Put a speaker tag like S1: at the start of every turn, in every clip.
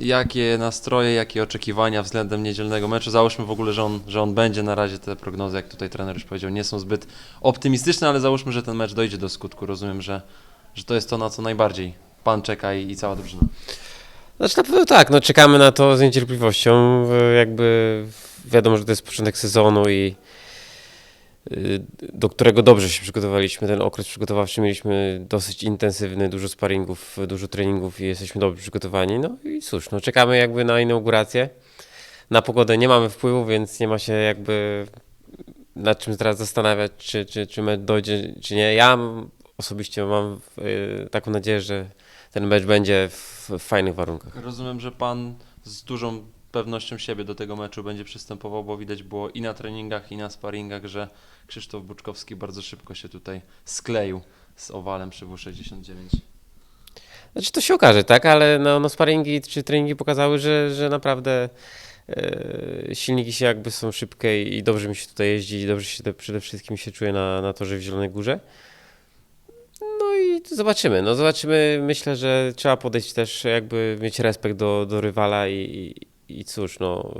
S1: Jakie nastroje, jakie oczekiwania względem niedzielnego meczu? Załóżmy w ogóle, że on, że on będzie. Na razie te prognozy, jak tutaj trener już powiedział, nie są zbyt optymistyczne, ale załóżmy, że ten mecz dojdzie do skutku. Rozumiem, że, że to jest to, na co najbardziej pan czeka i, i cała drużyna.
S2: Znaczy na pewno tak, no czekamy na to z niecierpliwością. Jakby wiadomo, że to jest początek sezonu i do którego dobrze się przygotowaliśmy. Ten okres przygotowawczy mieliśmy dosyć intensywny, dużo sparingów, dużo treningów i jesteśmy dobrze przygotowani. No i cóż, no czekamy jakby na inaugurację. Na pogodę nie mamy wpływu, więc nie ma się jakby nad czym teraz zastanawiać, czy, czy, czy mecz dojdzie, czy nie. Ja osobiście mam y, taką nadzieję, że ten mecz będzie w, w fajnych warunkach.
S1: Rozumiem, że pan z dużą pewnością siebie do tego meczu będzie przystępował, bo widać było i na treningach, i na sparingach, że Krzysztof Buczkowski bardzo szybko się tutaj skleił z owalem przy W69.
S2: Znaczy to się okaże, tak, ale no, no sparingi czy treningi pokazały, że, że naprawdę e, silniki się jakby są szybkie i dobrze mi się tutaj jeździ i dobrze się te, przede wszystkim się czuję na, na torze w Zielonej Górze. No i zobaczymy, no zobaczymy, myślę, że trzeba podejść też jakby mieć respekt do, do rywala i, i, cóż, no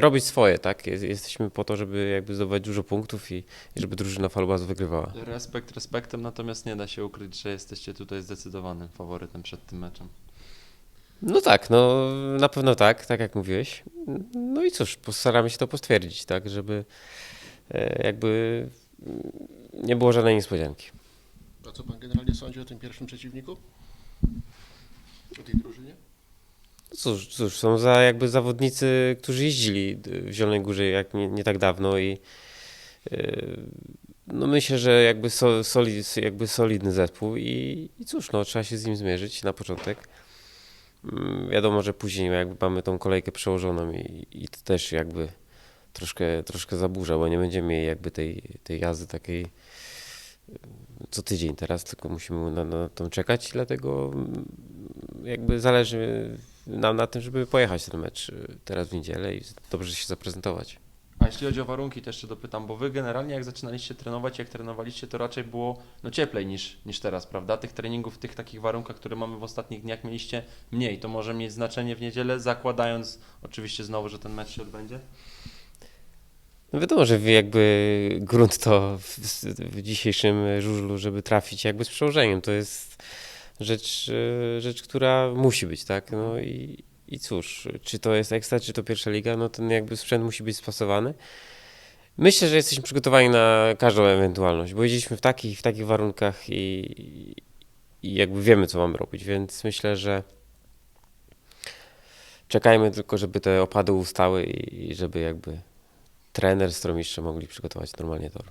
S2: robić swoje, tak, Jest- jesteśmy po to, żeby jakby zdobywać dużo punktów i, żeby drużyna Falubaz wygrywała.
S1: Respekt respektem, natomiast nie da się ukryć, że jesteście tutaj zdecydowanym faworytem przed tym meczem.
S2: No tak, no na pewno tak, tak jak mówiłeś. No i cóż, postaramy się to potwierdzić, tak, żeby e, jakby nie było żadnej niespodzianki.
S3: A co pan generalnie sądzi o tym pierwszym przeciwniku? O tej drużynie?
S2: No Cóż, cóż, są za jakby zawodnicy, którzy jeździli w Zielonej Górze jak nie, nie tak dawno i e, no myślę, że jakby, so, solid, jakby solidny zespół i, i cóż, no trzeba się z nim zmierzyć na początek. Mm, Wiadomo, że później jakby mamy tą kolejkę przełożoną i, i to też jakby troszkę, troszkę zaburza, bo nie będziemy mieli jakby tej, tej jazdy takiej y, co tydzień teraz, tylko musimy na, na tą czekać, dlatego mm, jakby zależy nam na tym, żeby pojechać ten mecz y, teraz w niedzielę i dobrze się zaprezentować.
S1: A jeśli chodzi o warunki, to jeszcze dopytam, bo wy generalnie jak zaczynaliście trenować, jak trenowaliście, to raczej było no cieplej niż, niż teraz, prawda? Tych treningów w tych takich warunkach, które mamy w ostatnich dniach, mieliście mniej. To może mieć znaczenie w niedzielę, zakładając oczywiście znowu, że ten mecz się odbędzie?
S2: No wiadomo, że jakby grunt to w, w dzisiejszym żużlu, żeby trafić jakby z przełożeniem, to jest rzecz, e, rzecz która musi być, tak? No i, i cóż, czy to jest ekstra, czy to pierwsza liga, no ten jakby sprzęt musi być spasowany. Myślę, że jesteśmy przygotowani na każdą ewentualność, bo jeździliśmy w takich, w takich warunkach i, i jakby wiemy, co mamy robić, więc myślę, że czekajmy tylko, żeby te opady ustały i, żeby jakby trener, stromistrze mogli przygotować normalnie tor.